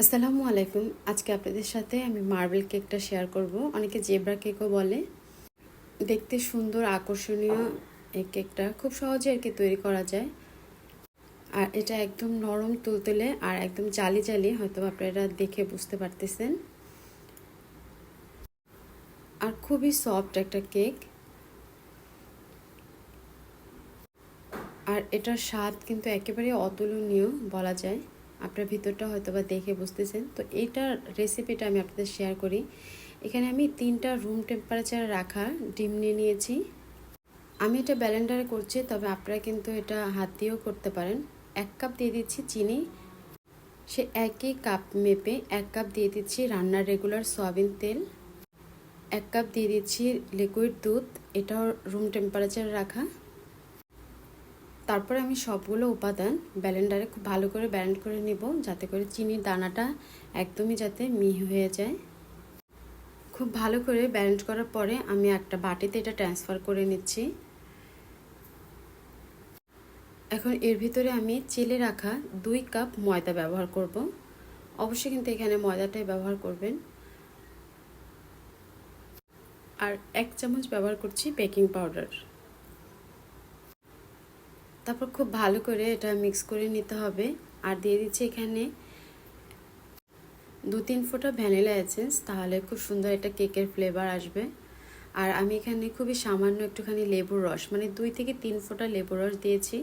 আসসালামু আলাইকুম। আজকে আপনাদের সাথে আমি মার্বেল কেকটা শেয়ার করব। অনেকে জেব্রা কেকও বলে। দেখতে সুন্দর, আকর্ষণীয় এই কেকটা। খুব সহজে আর কি তৈরি করা যায়। আর এটা একদম নরম তুলতুলে আর একদম জালি জালি হয়তো আপনারা দেখে বুঝতে পারতেছেন। আর খুবই সফট একটা কেক। আর এটার স্বাদ কিন্তু একেবারে অতুলনীয় বলা যায়। আপনার ভিতরটা হয়তো বা দেখে বুঝতেছেন। তো এইটার রেসিপিটা আমি আপনাদের শেয়ার করি। এখানে আমি তিনটা রুম টেম্পারেচার রাখা ডিম নিয়ে নিয়েছি। আমি এটা ব্যালেন্ডারে করছি, তবে আপনারা কিন্তু এটা হাত দিয়েও করতে পারেন। এক কাপ দিয়ে দিচ্ছি চিনি। সে একই কাপ মেপে এক কাপ দিয়ে দিচ্ছি রান্নার রেগুলার সয়াবিন তেল। এক কাপ দিয়ে দিচ্ছি লিকুইড দুধ। এটাও রুম টেম্পারেচারে রাখা। তারপরে আমি সবগুলো উপাদান ব্যালেন্ডারে খুব ভালো করে ব্যালেন্ড করে নিব, যাতে করে চিনির দানাটা একদমই যাতে মিহি হয়ে যায়। খুব ভালো করে ব্যালেন্ড করার পরে আমি একটা বাটিতে এটা ট্রান্সফার করে নিচ্ছি। এখন এর ভিতরে আমি চেলে রাখা দুই কাপ ময়দা ব্যবহার করব। অবশ্যই কিন্তু এখানে ময়দাটাই ব্যবহার করবেন। আর এক চামচ ব্যবহার করছি বেকিং পাউডার। তারপর খুব ভালো করে এটা মিক্স করে নিতে হবে। আর দিয়ে দিচ্ছি এখানে দু তিন ফোঁটা ভ্যানিলা এসেন্স, তাহলে খুব সুন্দর একটা কেকের ফ্লেভার আসবে। আর আমি এখানে খুবই সামান্য একটুখানি লেবুর রস মানে দুই থেকে তিন ফোঁটা লেবুর রস দিয়েছি।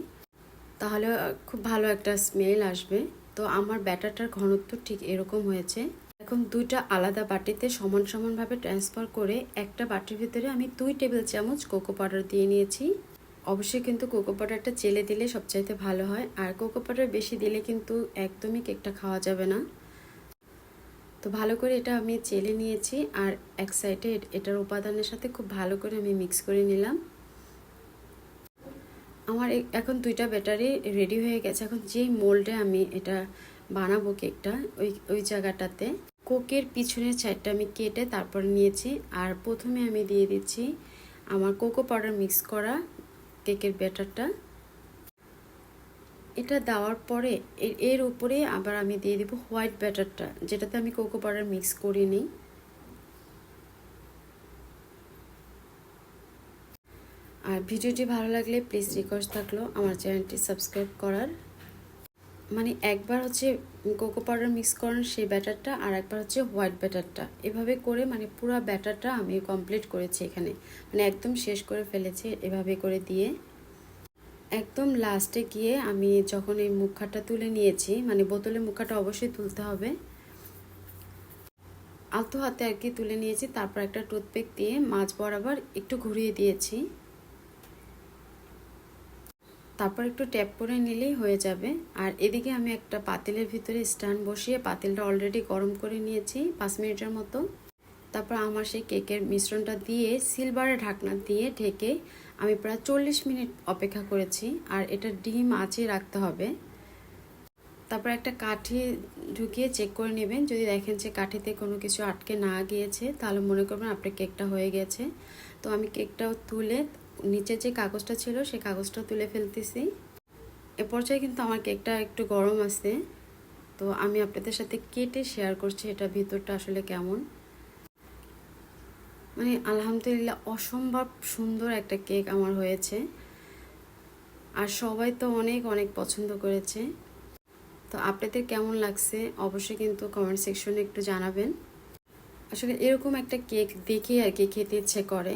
তাহলে খুব ভালো একটা স্মেল আসবে। তো আমার ব্যাটারটার ঘনত্ব ঠিক এরকম হয়েছে। এখন দুইটা আলাদা বাটিতে সমান সমানভাবে ট্রান্সফার করে একটা বাটির ভিতরে আমি দুই টেবিল চামচ কোকো পাউডার দিয়ে নিয়েছি। অবশ্যই কিন্তু কোকো পাউডারটা চেলে দিলে সবচাইতে ভালো হয়। আর কোকো পাউডার বেশি দিলে কিন্তু একদমই কেকটা খাওয়া যাবে না। তো ভালো করে এটা আমি চেলে নিয়েছি আর এক সাইডে এটার উপাদানের সাথে খুব ভালো করে আমি মিক্স করে নিলাম। আমার এখন দুইটা ব্যাটারি রেডি হয়ে গেছে। এখন যেই মোল্ডে আমি এটা বানাবো কেকটা ওই ওই জায়গাটাতে কোকের পিছনের সাইডটা আমি কেটে তারপর নিয়েছি। আর প্রথমে আমি দিয়ে দিচ্ছি আমার কোকো পাউডার মিক্স করা কেকের ব্যাটারটা। এটা দেওয়ার পরে এর উপরে আবার আমি দিয়ে দেবো হোয়াইট ব্যাটারটা যেটাতে আমি কোকো পাউডার মিক্স করে নিই। আর ভিডিওটি ভালো লাগলে প্লিজ রিকোয়েস্ট থাকল আমার চ্যানেলটি সাবস্ক্রাইব করার। মানে একবার হচ্ছে কোকো পাউডার মিক্স করেন সেই ব্যাটারটা আর একবার হচ্ছে হোয়াইট ব্যাটারটা এভাবে করে মানে পুরো ব্যাটারটা আমি কমপ্লিট করেছি এখানে। মানে একদম শেষ করে ফেলেছি এভাবে করে দিয়ে। একদম লাস্টে গিয়ে আমি যখন এই মুখাটা তুলে নিয়েছি মানে বোতলের মুখাটা অবশ্যই তুলতে হবে। আলতো হাতে আর কি তুলে নিয়েছি, তারপর একটা টুথপেক দিয়ে মাছ বরাবর একটু ঘুরিয়ে দিয়েছি। তারপর একটু ট্যাপ করে নিলেই হয়ে যাবে। আর এদিকে আমি একটা পাতিলের ভিতরে স্ট্যান্ড বসিয়ে পাতিলটা অলরেডি গরম করে নিয়েছি পাঁচ মিনিটের মতো। তারপর আমার সেই কেকের মিশ্রণটা দিয়ে সিলভারে ঢাকনা দিয়ে ঢেকে আমি প্রায় চল্লিশ মিনিট অপেক্ষা করেছি। আর এটা ডিম আঁচে রাখতে হবে। তারপর একটা কাঠি ঢুকিয়ে চেক করে নেবেন। যদি দেখেন যে কাঠিতে কোনো কিছু আটকে না গিয়েছে, তাহলে মনে করবেন আপনার কেকটা হয়ে গেছে। তো আমি কেকটাও তুলে নিচে যে কাগজটা ছিল সেই কাগজটা তুলে ফেলতেছি। এ পর্যায়ে কিন্তু আমার কেকটা একটু গরম আছে। তো আমি আপনাদের সাথে কেটে শেয়ার করছি এটা ভিতরটা আসলে কেমন। মানে আলহামদুলিল্লাহ অসম্ভব সুন্দর একটা কেক আমার হয়েছে। আর সবাই তো অনেক অনেক পছন্দ করেছে। তো আপনাদের কেমন লাগছে অবশ্যই কিন্তু কমেন্ট সেকশনে একটু জানাবেন। আসলে এরকম একটা কেক দেখে আর কি খেতে ইচ্ছে করে।